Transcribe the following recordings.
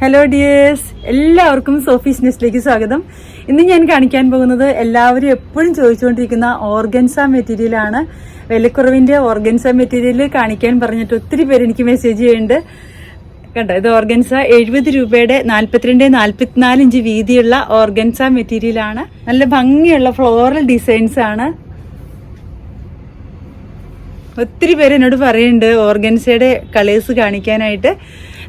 Hello dears എല്ലാവർക്കും Sophie's നെസ്റ്റിലേക്ക് സ്വാഗതം. ഇന്ന് ഞാൻ കാണിക്കാൻ പോകുന്നത് എല്ലാവരും എപ്പോഴും ചോദിച്ചുകൊണ്ടിരിക്കുന്ന ഓർഗൻസ മെറ്റീരിയലാണ് വിലക്കുറവിന്റെ ഓർഗൻസ മെറ്റീരിയൽ കാണിക്കാൻ പറഞ്ഞിട്ട് ഒത്തിരി പേര് എനിക്ക് മെസ്സേജ് ചെയ്യുന്നുണ്ട്. കണ്ടോ ഇത് ഓർഗൻസ എഴുപത് രൂപയുടെ നാൽപ്പത്തിരണ്ട് നാൽപ്പത്തിനാല് ഇഞ്ച് വീതിയുള്ള ഓർഗൻസ മെറ്റീരിയലാണ് നല്ല ഭംഗിയുള്ള ഫ്ലോറൽ ഡിസൈൻസ് ആണ്. ഒത്തിരി പേര് എന്നോട് പറയുന്നുണ്ട് ഓർഗൻസയുടെ കളേഴ്സ് കാണിക്കാനായിട്ട്.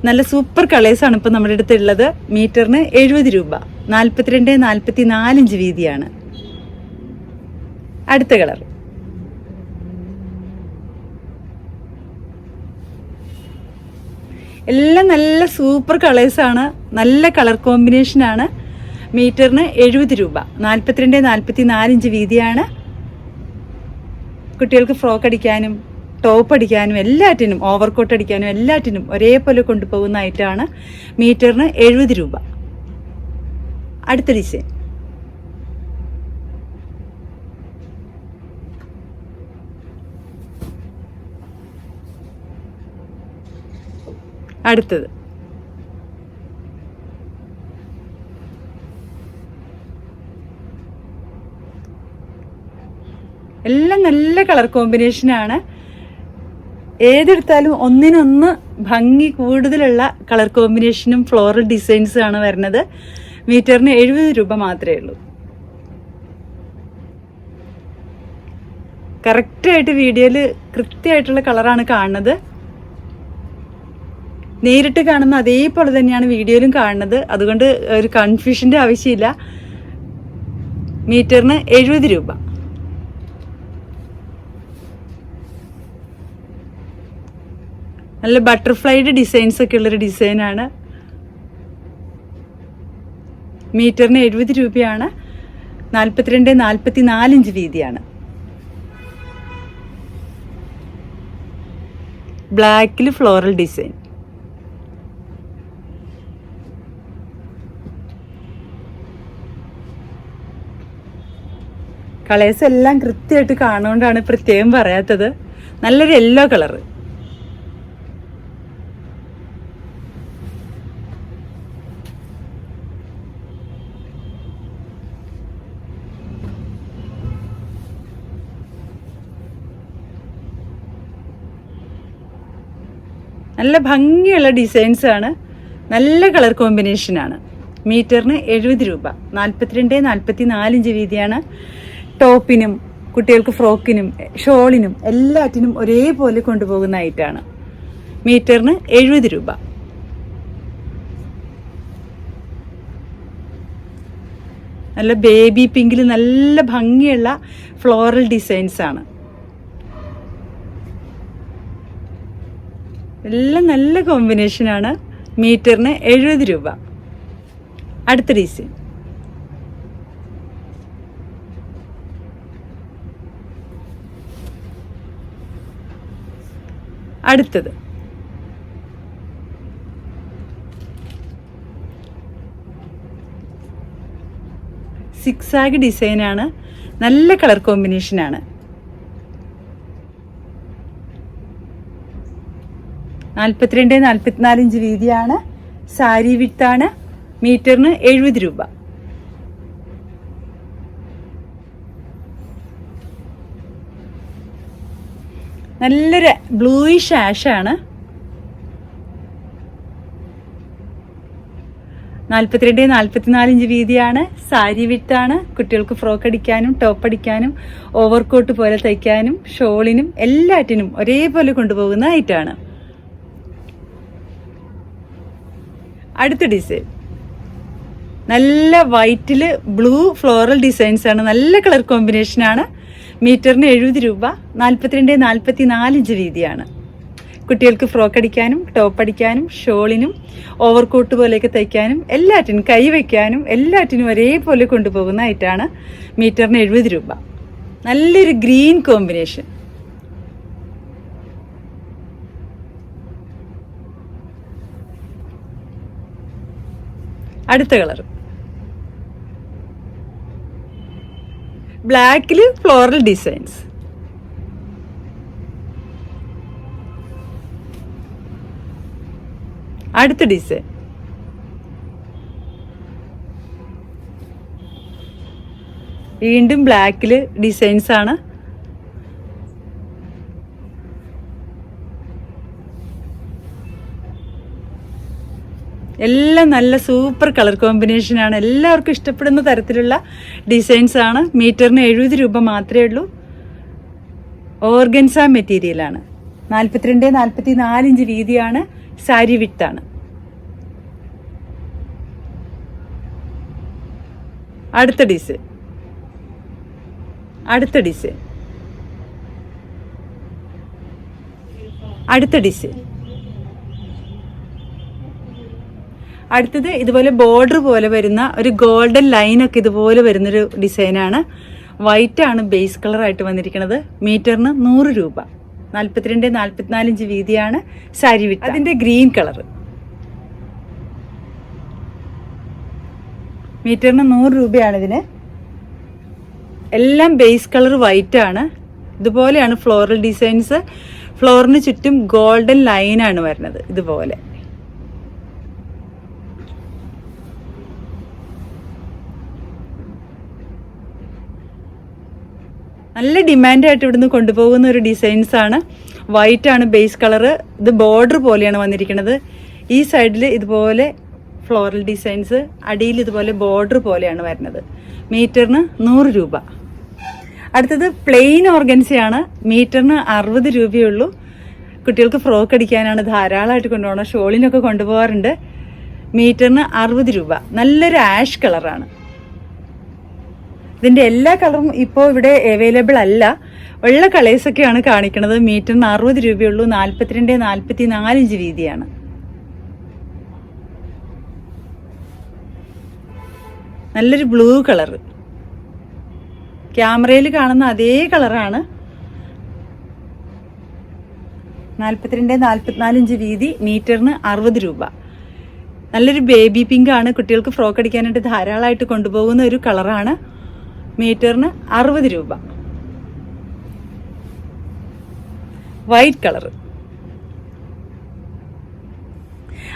നല്ല സൂപ്പർ കളേഴ്സാണ് ഇപ്പോൾ നമ്മുടെ അടുത്ത് ഉള്ളത് മീറ്ററിന് എഴുപത് രൂപ. നാൽപ്പത്തിരണ്ട് നാൽപ്പത്തി നാലിഞ്ച് വീതിയാണ്. അടുത്ത കളർ. എല്ലാം നല്ല സൂപ്പർ കളേഴ്സാണ് നല്ല കളർ കോമ്പിനേഷനാണ് മീറ്ററിന് എഴുപത് രൂപ. നാൽപ്പത്തിരണ്ട് നാൽപ്പത്തി നാലിഞ്ച് വീതിയാണ്. കുട്ടികൾക്ക് ഫ്രോക്ക് അടിക്കാനും ടോപ്പ് അടിക്കാനും എല്ലാറ്റിനും ഓവർ കോട്ട് അടിക്കാനും എല്ലാറ്റിനും ഒരേപോലെ കൊണ്ടുപോകുന്ന ഐറ്റമാണ് മീറ്ററിന് എഴുപത് രൂപ. അടുത്ത ഡിസൈൻ അടുത്തത്. എല്ലാം നല്ല കളർ കോമ്പിനേഷനാണ്. ഏതെടുത്താലും ഒന്നിനൊന്ന് ഭംഗി കൂടുതലുള്ള കളർ കോമ്പിനേഷനും ഫ്ലോറൽ ഡിസൈൻസും ആണ് വരുന്നത്. മീറ്ററിന് എഴുപത് രൂപ മാത്രമേ ഉള്ളൂ. കറക്റ്റായിട്ട് വീഡിയോയിൽ കൃത്യമായിട്ടുള്ള കളറാണ് കാണുന്നത്. നേരിട്ട് കാണുന്ന അതേപോലെ തന്നെയാണ് വീഡിയോയിലും കാണുന്നത്. അതുകൊണ്ട് ഒരു കൺഫ്യൂഷന്റെ ആവശ്യമില്ല. മീറ്ററിന് എഴുപത് രൂപ. നല്ല ബട്ടർഫ്ലൈഡ് ഡിസൈൻസ് ഒക്കെ ഉള്ളൊരു ഡിസൈനാണ് മീറ്ററിന് എഴുപത് രൂപയാണ്. നാൽപ്പത്തിരണ്ട് നാൽപ്പത്തി നാലിഞ്ച് വീതിയാണ്. ബ്ലാക്കിൽ ഫ്ലോറൽ ഡിസൈൻ കളേഴ്സ് എല്ലാം കൃത്യമായിട്ട് കാണുകൊണ്ടാണ് പ്രത്യേകം പറയാത്തത്. നല്ലൊരു യെല്ലോ കളറ് നല്ല ഭംഗിയുള്ള ഡിസൈൻസ് ആണ്. നല്ല കളർ കോമ്പിനേഷനാണ് മീറ്ററിന് എഴുപത് രൂപ. നാൽപ്പത്തിരണ്ട് നാൽപ്പത്തി നാലിഞ്ച് വീതിയാണ്. ടോപ്പിനും കുട്ടികൾക്ക് ഫ്രോക്കിനും ഷോളിനും എല്ലാറ്റിനും ഒരേപോലെ കൊണ്ടുപോകുന്ന ഐറ്റാണ് മീറ്ററിന് എഴുപത് രൂപ. നല്ല ബേബി പിങ്കിൽ നല്ല ഭംഗിയുള്ള ഫ്ലോറൽ ഡിസൈൻസ് ആണ്. എല്ലാം നല്ല കോമ്പിനേഷനാണ് മീറ്ററിന് എഴുപത് രൂപ. അടുത്ത ഡിസൈൻ അടുത്തത്. സിക്സാഗ് ഡിസൈനാണ് നല്ല കളർ കോമ്പിനേഷനാണ് നാൽപ്പത്തിരണ്ട് നാൽപ്പത്തിനാല് ഇഞ്ച് വീതിയാണ്. സാരി വിത്താണ് മീറ്ററിന് എഴുപത് രൂപ. നല്ലൊരു ബ്ലൂയിഷ് ആഷാണ് നാൽപ്പത്തിരണ്ട് നാൽപ്പത്തിനാല് ഇഞ്ച് വീതിയാണ്. സാരി വിട്ടാണ് കുട്ടികൾക്ക് ഫ്രോക്ക് അടിക്കാനും ടോപ്പ് അടിക്കാനും ഓവർകോട്ട് പോലെ തയ്ക്കാനും ഷോളിനും എല്ലാറ്റിനും ഒരേപോലെ കൊണ്ടുപോകുന്ന ഐറ്റാണ് അടുത്ത ഡിസൈൻ നല്ല വൈറ്റിൽ ബ്ലൂ ഫ്ലോറൽ ഡിസൈൻസ് ആണ്. നല്ല കളർ കോമ്പിനേഷൻ ആണ്. മീറ്ററിന് എഴുപത് രൂപ നാൽപ്പത്തിരണ്ട് നാൽപ്പത്തി നാലിഞ്ച് വീതിയാണ്. കുട്ടികൾക്ക് ഫ്രോക്ക് അടിക്കാനും ടോപ്പ് അടിക്കാനും ഷോളിനും ഓവർകോട്ട് പോലെയൊക്കെ തയ്ക്കാനും എല്ലാറ്റിനും കൈ വയ്ക്കാനും എല്ലാറ്റിനും ഒരേപോലെ കൊണ്ടുപോകുന്ന മീറ്ററിന് എഴുപത് രൂപ. നല്ലൊരു ഗ്രീൻ കോമ്പിനേഷൻ അടുത്ത കളർ. ബ്ലാക്കിൽ ഫ്ലോറൽ ഡിസൈൻസ്. അടുത്ത ഡിസൈൻ. വീണ്ടും ബ്ലാക്കിൽ ഡിസൈൻസ് ആണ് എല്ലാം നല്ല സൂപ്പർ കളർ കോമ്പിനേഷൻ ആണ്. എല്ലാവർക്കും ഇഷ്ടപ്പെടുന്ന തരത്തിലുള്ള ഡിസൈൻസ് ആണ്. മീറ്ററിന് എഴുപത് രൂപ മാത്രമേ ഉള്ളൂ. ഓർഗൻസ മെറ്റീരിയലാണ് നാൽപ്പത്തിരണ്ട് നാൽപ്പത്തി നാലിഞ്ച് വീതിയാണ്. സാരി വിട്ടാണ് അടുത്ത ഡിസ് അടുത്ത ഡിസ് അടുത്ത ഡിസൈൻ അടുത്തത് ഇതുപോലെ ബോർഡർ പോലെ വരുന്ന ഒരു ഗോൾഡൻ ലൈനൊക്കെ ഇതുപോലെ വരുന്നൊരു ഡിസൈനാണ് വൈറ്റ് ആണ് ബേസ് കളർ ആയിട്ട് വന്നിരിക്കുന്നത്. മീറ്ററിന് നൂറ് രൂപ. നാൽപ്പത്തിരണ്ട് നാൽപ്പത്തിനാല് ഇഞ്ച് വീതിയാണ് സാരി വിട്ട്. അതിന്റെ ഗ്രീൻ കളർ മീറ്ററിന് നൂറ് രൂപയാണ് ഇതിന്. എല്ലാം ബേസ് കളർ വൈറ്റ് ആണ്. ഇതുപോലെയാണ് ഫ്ലോറൽ ഡിസൈൻസ് ഫ്ലോറിന് ചുറ്റും ഗോൾഡൻ ലൈനാണ് വരുന്നത് ഇതുപോലെ. നല്ല ഡിമാൻഡായിട്ട് ഇവിടുന്ന് കൊണ്ടുപോകുന്ന ഒരു ഡിസൈൻസ് ആണ്. വൈറ്റ് ആണ് ബേസ് കളറ് ഇത് ബോർഡർ പോലെയാണ് വന്നിരിക്കുന്നത്. ഈ സൈഡിൽ ഇതുപോലെ ഫ്ലോറൽ ഡിസൈൻസ് അടിയിൽ ഇതുപോലെ ബോർഡർ പോലെയാണ് വരുന്നത്. മീറ്ററിന് നൂറ് രൂപ. അടുത്തത് പ്ലെയിൻ ഓർഗൻസിയാണ് മീറ്ററിന് അറുപത് രൂപയുള്ളൂ. കുട്ടികൾക്ക് ഫ്രോക്ക് അടിക്കാനാണ് ധാരാളമായിട്ട് കൊണ്ടുപോകണം. ഷോളിനൊക്കെ കൊണ്ടുപോകാറുണ്ട്. മീറ്ററിന് അറുപത് രൂപ. നല്ലൊരു ആഷ് കളറാണ് ഇതിന്റെ എല്ലാ കളറും ഇപ്പോൾ ഇവിടെ അവൈലബിൾ അല്ല. ഉള്ള കളേഴ്സൊക്കെയാണ് കാണിക്കുന്നത് മീറ്ററിന് അറുപത് രൂപയുള്ളൂ. നാൽപ്പത്തിരണ്ട് നാൽപ്പത്തി നാലിഞ്ച് വീതിയാണ്. നല്ലൊരു ബ്ലൂ കളർ ക്യാമറയിൽ കാണുന്ന അതേ കളറാണ് നാൽപ്പത്തിരണ്ട് നാൽപ്പത്തിനാല് ഇഞ്ച് വീതി. മീറ്ററിന് അറുപത് രൂപ. നല്ലൊരു ബേബി പിങ്ക് ആണ്. കുട്ടികൾക്ക് ഫ്രോക്ക് അടിക്കാനായിട്ട് ധാരാളമായിട്ട് കൊണ്ടുപോകുന്ന ഒരു കളറാണ് മീറ്ററിന് അറുപത് രൂപ. White colour